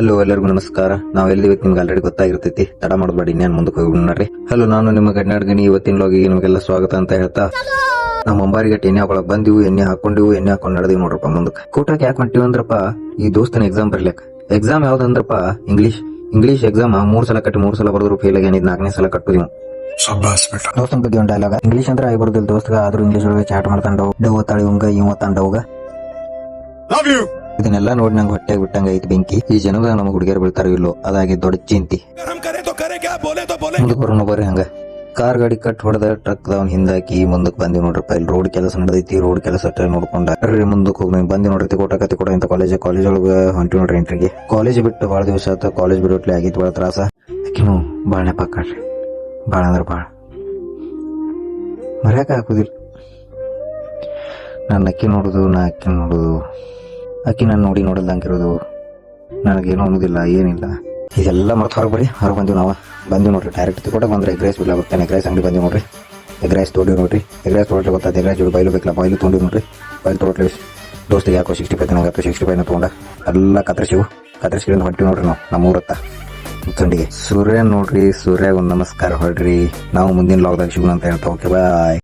Hello ಎಲ್ಲರಿಗೂ ನಮಸ್ಕಾರ. ನಾವು ಎಲ್ಲಿವತ್ತು ನಿಮ್ಗೆ ಆಲ್ರೆಡಿ ಗೊತ್ತಾಗಿರ್ತೈತಿ. ತಡ ಮಾಡಬೇಡಿ ನಾನು ಮುಂದಕ್ಕೆ ಹೋಗಿ ಹಲೋ ನಾನು ನಿಮ್ಮ ಕನ್ನಡಗಣಿ ಇವತ್ತಿನ ಲೋಗಿಗೆ ನಿಮಗೆಲ್ಲ ಸ್ವಾಗತ ಅಂತ ಹೇಳ್ತಾ. ನಮ್ಮ ಅಂಬಾರಿಗೆ ಎಣ್ಣೆ ಒಳಗೆ ಬಂದಿವು ಎಣ್ಣೆ ಹಾಕೊಂಡಿವು ಎಣ್ಣೆ ಹಾಕೊಂಡು ನೋಡ್ರಪ್ಪ ಮುಂದಕ್ಕೆ. ಕೂಟಕ್ಕೆ ಯಾಕೆ ಹೊಂಟಿವಿ ಅಂದ್ರಪ್ಪ ಈ ದೋಸ್ತನ ಎಕ್ಸಾಮ್ ಬರ್ಲಿಕ್ಕೆ. ಎಕ್ಸಾಮ್ ಯಾವ್ದಂದ್ರಪ್ಪ ಇಂಗ್ಲಿಷ್ ಇಂಗ್ಲಿಷ್ ಎಕ್ಸಾಮ್ ಮೂರ್ ಸಲ ಕಟ್ಟಿ ಮೂರ್ ಸಲ ಬರೆದ್ರು ಫೇಲ್ ಆಗ್ಯಾನಿದ್ ನಾಲ್ಕನೇ ಸಲ ಕಟ್ಟುದಿವು ದೋಸ್ತನ ಬಗ್ಗೆ ಒಂದು ಡೈಲಾಗ ಇಂಗ್ಲಿಷ್ ಅಂದ್ರೆ ಆಗಿ ದೋಸ್ತಗ ಆದ್ರೂ ಇಂಗ್ಲಿಷ್ ಒಳಗೆ ಚಾಟ್ ಮಾಡ್ತಾಂಡವ್ ಡವ್ ಒತ್ತಾಳಿ ಇವಂಗ ಇವ್ ಯು ಇದನ್ನೆಲ್ಲ ನೋಡಿ ನಂಗೆ ಹೊಟ್ಟೆ ಬಿಟ್ಟಂಗ ಐತಿ ಬೆಂಕಿ. ಈ ಜನದಾಗ ನಮಗೆ ಹುಡುಗಿಯರು ಬೀಳ್ತಾರ ಇಲ್ಲೋ, ಅದಾಗಿ ದೊಡ್ಡ ಚಿಂತಿ. ಮುಂದಕ್ಕೆ ಬರ್ರಿ ಹಂಗ. ಕಾರ್ ಗಾಡಿ ಕಟ್ ಹೊಡೆದ ಟ್ರಕ್ ಅವ್ನ ಹಿಂದಾಕಿ ಮುಂದಕ್ಕೆ ಬಂದಿವಿ ನೋಡ್ರಪ್ಪ ಇಲ್ಲಿ ರೋಡ್ ಕೆಲಸ ನಡೆದೈತಿ ರೋಡ್ ಕೆಲಸ ನೋಡ್ಕೊಂಡ. ಮುಂದಕ್ಕೆ ಹೋಗಿ ಬಂದಿ ನೋಡ್ರಿ ಕೊಟ್ಟ ಕತಿ ಕೊಡ ಇಂತ ಕಾಲೇಜ್ ಕಾಲೇಜ್ ಒಳಗೆ ಹೊಂಟಿ ನೋಡ್ರಿ ಎಂಟ್ರಿಗೆ ಕಾಲೇಜ್ ಬಿಟ್ಟು ಭಾಳ ದಿವಸ ಆಯ್ತು ಕಾಲೇಜ್ ಬಿಡೋಟ್ಲೆ ಆಗಿತ್ತು ಭಾಳ ತ್ರಾಸ. ಆಕಿನೂ ಭಾಳ ನೆಪ ಕಾಡ್ರಿ ಭಾಳ ಅಂದ್ರೆ ಭಾಳ ಮರ್ಯಾಕ ಹಾಕೋದಿಲ್ಲ ನನ್ನ ಅಕ್ಕಿ ನೋಡುದು, ನಾ ಅಕ್ಕಿ ನೋಡೋದು. ಅಕ್ಕಿ ನಾನು ನೋಡಿ ನೋಡಲ್ದಂಗಿರೋದು ನನಗೇನು ಅನ್ನೋದಿಲ್ಲ, ಏನಿಲ್ಲ. ಇದೆಲ್ಲ ಮರ್ತು ಹೊರಗೆ ಬರ್ರಿ, ಹೊರಗೆ ಬಂದಿವಿ ನಾವು. ಬಂದಿವಿ ನೋಡ್ರಿ ಡೈರೆಕ್ಟ್ ತಗೊಂಡಾಗ ಬಂದ್ರೆ ಎಗ್ ರೈಸ್ ಬಿಡ್ಲ ಬರ್ತಾನೆ ಎಗ್ ರೈಸ್ ಅಂಗಡಿ ಬಂದಿವಿ ನೋಡ್ರಿ. ಎಗ್ ರೈಸ್ ತೊಗೊಂಡಿವಿ ನೋಡ್ರಿ. ಎಗ್ ರೈಸ್ ತೊಗೊಂಡ್ರೆ ಗೊತ್ತಾದ ಎಗ್ ರೈಸ್ ಜೋಡಿ ಬೈಲು ಬೇಕಲ್ಲ ಬೈಲು ತೊಗೊಂಡಿವಿ ನೋಡ್ರಿ. ಬೈಲು ತೊಗೊಟ್ಲಿ ದೋಸ್ತಿಗೆ ಯಾಕೋ ಸಿಕ್ಸ್ಟಿ ಫೈವ್ ನಂಗೆ ಸಿಕ್ಸ್ಟಿ ಫೈವ್ನ ತೊಗೊಂಡ. ಎಲ್ಲ ಕತ್ತರಿಸಿವು. ಕತ್ತರಿಸಿಕೊಂಡು ಹೊಂಟಿವಿ ನೋಡ್ರಿ ನಾವು ನಮ್ಮೂರತ್ತ ಮುಖಂಡಿಗೆ ಸೂರ್ಯ ನೋಡ್ರಿ ಸೂರ್ಯ ಒಂದು ನಮಸ್ಕಾರ ಹೊಡ್ರಿ ನಾವು ಮುಂದಿನ ಲಾಗ್ದಾಗ ಸಿಗೋಣ ಅಂತ ಹೇಳ್ತಾ ಓಕೆ ಬಾಯ್